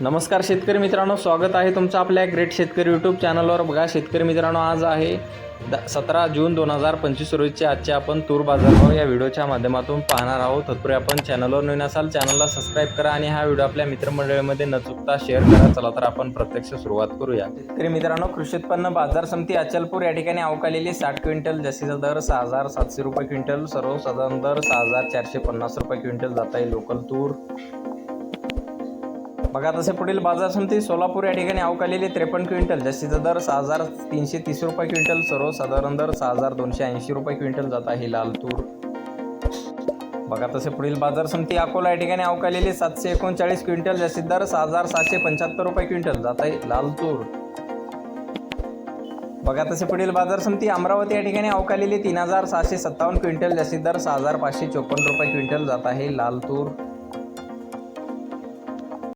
नमस्कार शेतकरी मित्रांनो स्वागत आहे तुमचं आपल्या ग्रेट शेतकरी यूट्यूब चॅनलवर बघा शेतकरी मित्रांनो आज आहे द सतरा जून दोन हजार पंचवीस रोजीचे आजचे आपण तूर बाजारभाव या व्हिडिओच्या माध्यमातून पाहणार आहोत. तत्पूर्वी आपण चॅनलवर नवीन असाल चॅनलला सबस्क्राईब करा आणि हा व्हिडिओ आपल्या मित्रमंडळीमध्ये न चुकता शेअर करा. चला तर आपण प्रत्यक्ष सुरुवात करूया. शेतकरी मित्रांनो कृषी उत्पन्न बाजार समिती अचलपूर या ठिकाणी अवकालेली साठ क्विंटल जसीचा दर सहा हजार सातशे रुपये क्विंटल सर्वसाधारण दर सहा हजार चारशे पन्नास रुपये क्विंटल जात आहे लोकल तूर. बघा तसे पुढील बाजार समिती सोलापूर या ठिकाणी अवकालेली त्रेपन्न क्विंटल जास्तीचा दर सहा हजार तीनशे तीस रुपये क्विंटल सर्वसाधारण दर सहा हजार दोनशे ऐंशी रुपये क्विंटल जात आहे लाल तूर बघा तसे पुढील बाजार समिती अकोला या ठिकाणी अवकालेली सातशे एकोणचाळीस क्विंटल जास्तीत दर सहा हजार सातशे पंच्याहत्तर रुपये क्विंटल जात आहे लाल तूर बघा तसे पुढील बाजार समिती अमरावती या ठिकाणी अवकालेली तीन हजार सहाशे सत्तावन्न क्विंटल जास्तीत दर सहा हजार पाचशे चोपन्न रुपये क्विंटल जात आहे लाल तूर